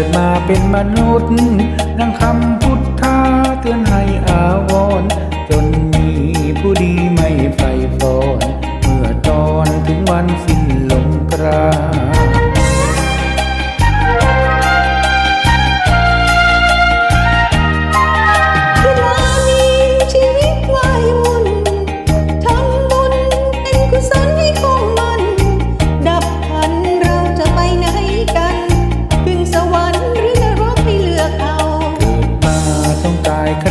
กิดมาเป็นมนุษย์นั่งคำพุทธาเตือนให้อาวร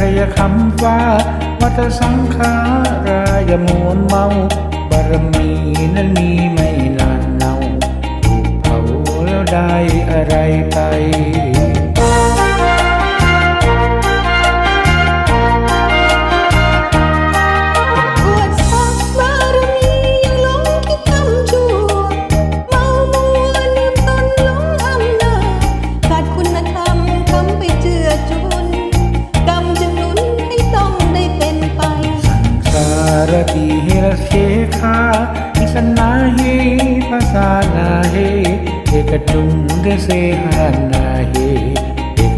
ยครจะคำว่าวัตสังขารายมวลเมา บารมีนั้นมีไม่นานเนาถูกเผาแล้วได้อะไรไป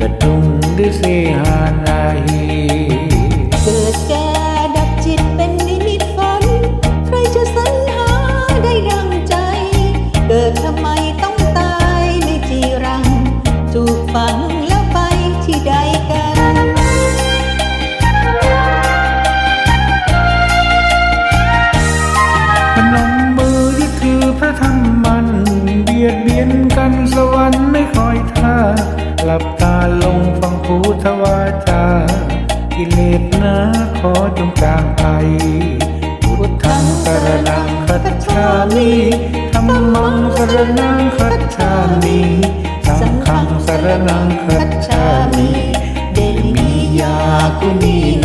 กตุงเดเสหานาเฮเกิดแก่ดับจิตเป็นนิมิตฝัน ใครจะสรรหาได้ดังใจ เกิดทำไมต้องตายไม่จีรัง ถูกฝังแล้วไปที่ใดกัน พนม กันสวรรค์ไม่คอยท่าหลับตาลงฟังภูทวาจากิเลสนะขอจงจางไปพุทธังสรนังคัตชามิธรรมังสรนังคัตชามิสังฆังสรนังคัตชามิเดมียาคุณี